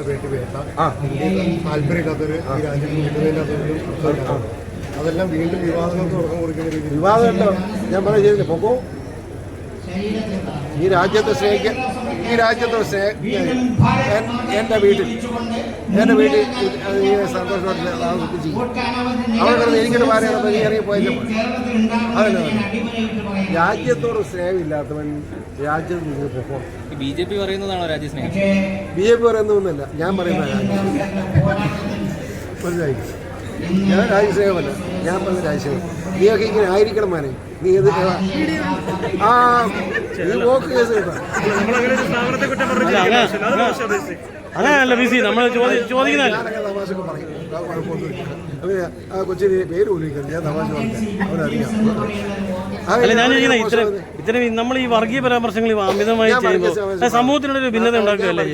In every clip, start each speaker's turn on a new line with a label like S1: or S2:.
S1: വേണ്ടി വേണ്ട ഈ രാജ്യത്ത് അതെല്ലാം വീണ്ടും വിവാദങ്ങൾക്ക് തുടക്കം കൊടുക്കുന്ന രീതിയിൽ
S2: ഞാൻ പറഞ്ഞ ചെയ്തില്ല പൊക്കോ? ഈ രാജ്യത്തെ സ്നേഹിക്ക ഈ രാജ്യത്തെ സ്നേഹ എന്റെ വീട്ടിൽ എന്റെ വീട്ടിൽ ഈ സന്തോഷമായിട്ട് ചെയ്യും കിടന്ന് എനിക്കൊരു നീ ഇറങ്ങി പോയപ്പോൾ അതല്ല രാജ്യത്തോട് സ്നേഹമില്ലാത്തവൻ രാജ്യത്ത് നിന്ന് പോകും.
S3: ബി ജെ പി പറയുന്നതാണോ രാജ്യസ്നേഹം
S2: ബി ജെ പി പറയുന്നതൊന്നുമല്ല. ഞാൻ പറയുന്ന മനസ്സിലായി ഞാൻ രാജ്യസേവല്ല ഞാൻ പറഞ്ഞ രാജ്യസേവ നീയൊക്കെ ഇങ്ങനെ ആയിരിക്കണം മാനെ. നീ എന്ത് ആ നീ വോക്ക് കേസ്.
S4: അങ്ങനെയല്ല നമ്മൾ ചോദിക്കുന്നതല്ല
S2: ഞാനൊക്കെ തമാശക്ക് പറയും. ആ കുഴപ്പമൊന്നുമില്ല അവന് ആ കൊച്ചിന് പേര് ഞാൻ തമാശ
S4: ഞാൻ ചോദിക്കുന്നത് ഇത്തരം ഇത്തരം നമ്മൾ ഈ വർഗീയ പരാമർശങ്ങൾ അമിതമായി ചെയ്യുമ്പോൾ സമൂഹത്തിനൊരു ഭിന്നത ഉണ്ടാക്കുകയല്ലേ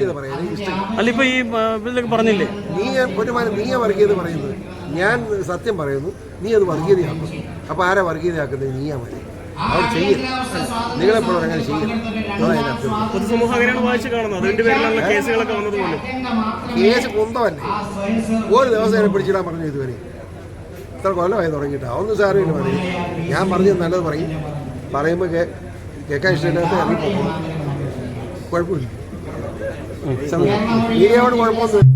S4: അല്ല ഇപ്പൊ ഈ ഇതിലൊക്കെ പറഞ്ഞില്ലേ?
S2: നീ പൊന്നുമാനം നീ വർഗീയത പറയുന്നത് ഞാൻ സത്യം പറയുന്നു നീ അത് വർഗീയതയാക്കുന്നു അപ്പോൾ ആരാ വർഗീയതയാക്കുന്നത്? നീയാ മതി. അവർ ചെയ്യും. നിങ്ങളെപ്പോഴും അങ്ങനെ ചെയ്യും. കേസ് കുന്തമല്ലേ? ഒരു ദിവസം എന്നെ പിടിച്ചിടാൻ പറഞ്ഞു ഇതുവരെ. ഇത്ര കൊല്ലമായി തുടങ്ങിയിട്ടാ. ഒന്നും സാരമില്ല മതി. ഞാൻ പറഞ്ഞത് നല്ലത് പറയും. പറയുമ്പോൾ കേൾക്കാൻ ഇഷ്ടമില്ലാത്ത ഇറങ്ങി പോകും. കുഴപ്പമില്ല. മീഡിയയോട് കുഴപ്പമൊന്നും